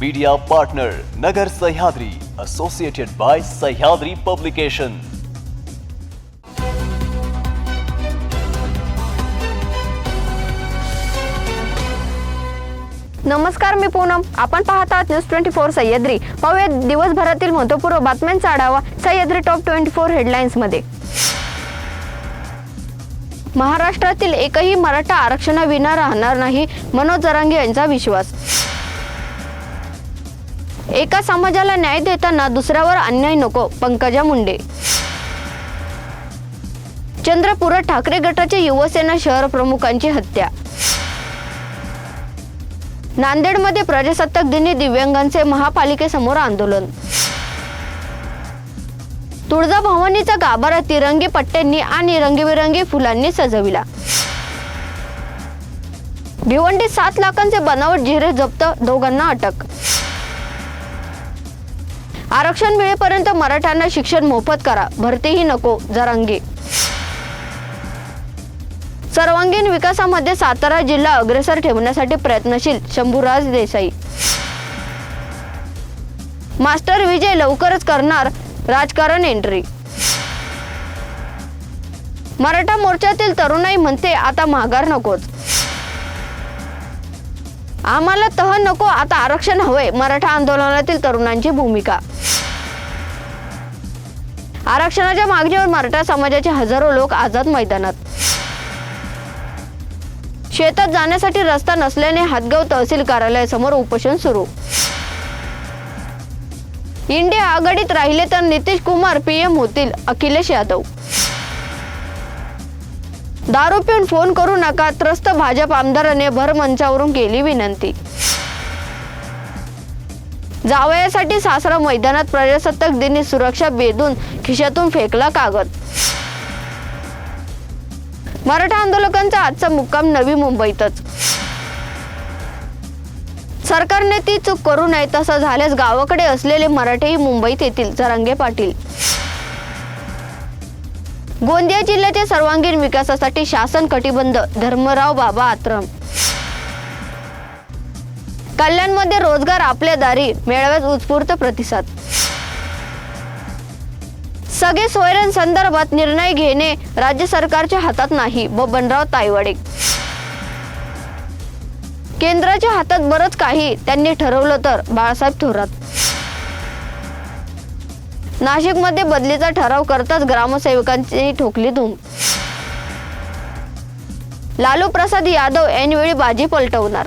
Media partner Nagar Sahyadri associated by Sahyadri publication नमस्कार मी पूनम. आपण पाहत आहात न्यूज ट्वेंटी फोर सह्याद्री. पाहूया दिवसभरातील महत्त्वपूर्ण बातम्यांचा आढावा सह्याद्री टॉप ट्वेंटी फोर हेडलाईन्समध्ये. महाराष्ट्रातील एकही मराठा आरक्षणाविना राहणार नाही मनोज जरांगे यांचा विश्वास. एका समाजाला न्याय देताना दुसऱ्यावर अन्याय नको पंकजा मुंडे. चंद्रपुरात ठाकरे गटाचे युवसेना शहर प्रमुखांची हत्या. नांदेडमध्ये प्रजासत्ताक दिनी दिव्यांगांचे महापालिकेसमोर आंदोलन. तुळजाभवानीचा गाभारा तिरंगी पट्ट्यांनी आणि रंगीबिरंगी फुलांनी सजविला. भिवंडी सात लाखांचे बनावट जिरे जप्त दोघांना अटक. आरक्षण मिळेपर्यंत मराठ्यांना शिक्षण मोफत करा. भरतीही नको जरांगे. सर्वांगीण विकासामध्ये सातारा जिल्हा अग्रेसर ठेवण्यासाठी प्रयत्नशील शंभूराज देसाई. मास्टर विजय लवकरच करणार राजकारण एंट्री मराठा मोर्चातील तरुणाई म्हणते आता माघार नकोच. आम्हाला तह नको आता आरक्षण हवे मराठा आंदोलनातील तरुणांची भूमिका. आरक्षणाच्या मागणीवर मराठा समाजाचे हजारो लोक आझाद मैदानात. शेतात जाण्यासाठी रस्ता नसल्याने हातगाव तहसील कार्यालयासमोर उपोषण सुरू. इंडिया आघाडीत राहिले तर नितीश कुमार पीएम होतील अखिलेश यादव. दारू पिऊन फोन करू नका त्रस्त भाजप आमदाराने भरमंचावरून केली विनंती. जावयासाठी सासरा मैदानात प्रजासत्ताक दिनी सुरक्षा बेदून खिशातून फेकला कागद. मराठा आंदोलकांचा आजचा मुक्काम नवी मुंबईतच. सरकारने ती चूक करू नये तसं झाल्यास गावाकडे असलेले मराठेही मुंबईत येतील जरांगे पाटील. गोंदिया जिल्ह्याच्या सर्वांगीण विकासासाठी शासन कटिबंध धर्मराव बाबा आत्रम कल्याणमध्ये रोजगार आपल्या दारी मेळाव्यात उत्स्फूर्त प्रतिसाद. सगळे सोयऱ्यां संदर्भात निर्णय घेणे राज्य सरकारच्या हातात नाही बबनराव तायवाडे केंद्राच्या हातात बरंच काही त्यांनी ठरवलं तर बाळासाहेब थोरात. नाशिकमध्ये बदलीचा ठराव करताच ग्रामसेवकांची ठोकली धूम. लालू प्रसाद यादव ऐनवेळी बाजी पलटवणार.